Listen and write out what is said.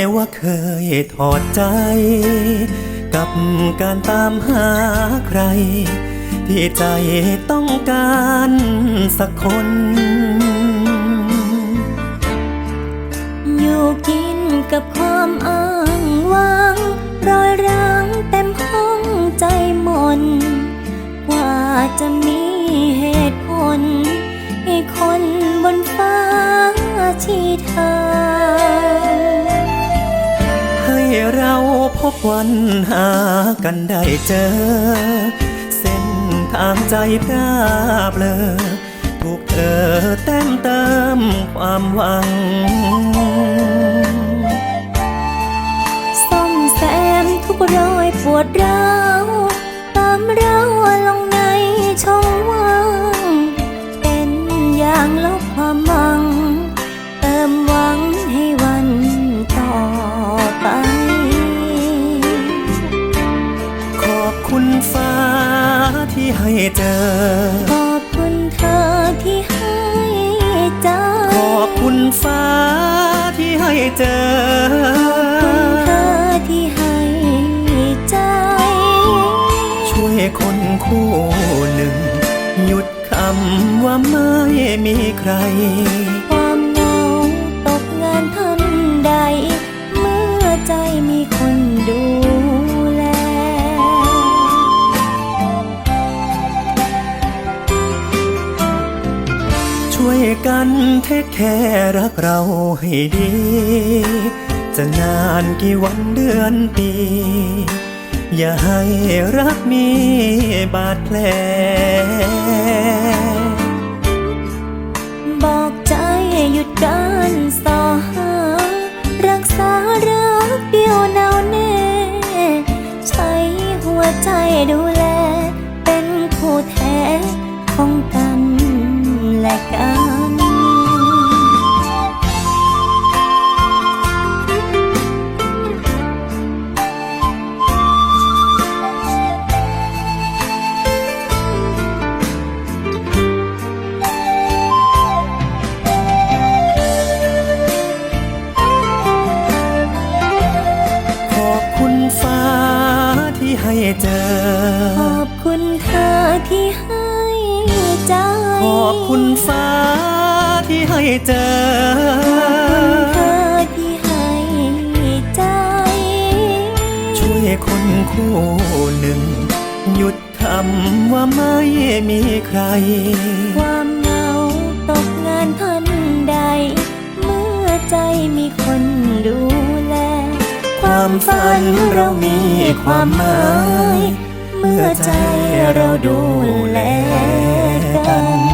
ได้ว่าเคยถอดใจ กับการตามหาใคร ที่ใจต้องการสักคนอยู่กินกับความอ้างว้าง รอยร้างเต็มห้องใจหมนกว่าจะมี พบวันหากันได้เจอ เส้นทางใจพร่าเลอถูกเธอแต้มเติมความหวังซ่อมแซมทุกรอยปวดร้าวตามเราลงในช่องว่างเป็นอย่างลบความหวัง เติมหวังให้วันต่อไป ให้เจอ ขอบคุณเธอที่ให้ใจขอบคุณฟ้าที่ให้เจอเธอที่ให้ใจ ช่วยคนคู่หนึ่ง หยุดคำว่าไม่มีใคร กันเทคแค่รักเราให้ดี จะนานกี่วันเดือนปี อย่าให้รักมีบาดแผลบอกใจหยุดการสอหา รักษารักเดียวแนวแน่ ใช้หัวใจดูแล เป็นคู่แท้ของกัน ให้เจอ ขอบคุณเธอที่ให้ใจ ขอบคุณฟ้าที่ให้เจอเธอที่ให้ใจ ช่วยคนคู่หนึ่ง หยุดคำว่าไม่มีใคร ความเหงาตกงานทันใด เมื่อใจมีคนดูแล ความฝันเรามีความหมาย เมื่อใจเราดูแลกัน